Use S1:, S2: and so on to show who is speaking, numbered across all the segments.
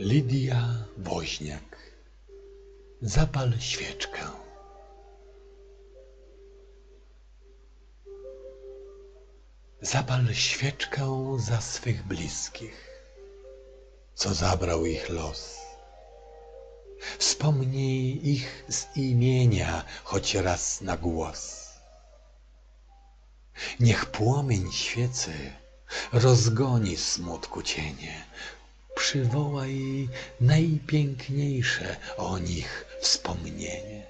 S1: Lidia Woźniak Zapal świeczkę. Zapal świeczkę za swych bliskich, co zabrał ich los. Wspomnij ich z imienia, choć raz na głos. Niech płomień świecy rozgoni smutku cienie, przywołaj najpiękniejsze o nich wspomnienie.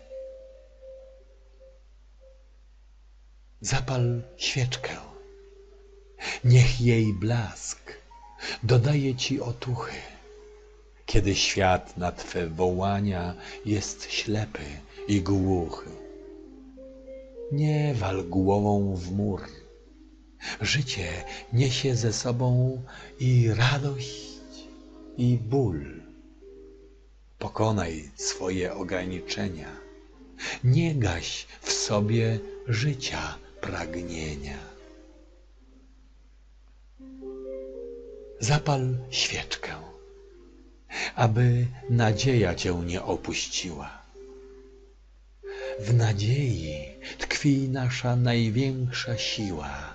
S1: Zapal świeczkę, niech jej blask dodaje ci otuchy, kiedy świat na twe wołania jest ślepy i głuchy. Nie wal głową w mur. Życie niesie ze sobą i radość, i ból. Pokonaj swoje ograniczenia. Nie gaś w sobie życia pragnienia. Zapal świeczkę, aby nadzieja cię nie opuściła. W nadziei tkwi nasza największa siła.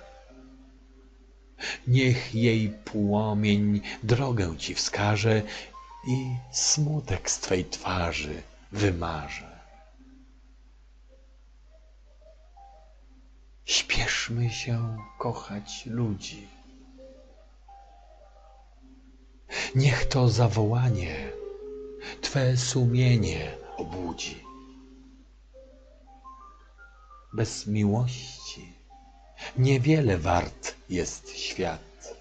S1: Niech jej płomień drogę ci wskaże i smutek z twej twarzy wymarze. Śpieszmy się kochać ludzi. Niech to zawołanie Twe sumienie obudzi. Bez miłości niewiele wart jest świat.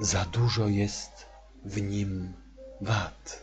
S1: Za dużo jest w nim wad.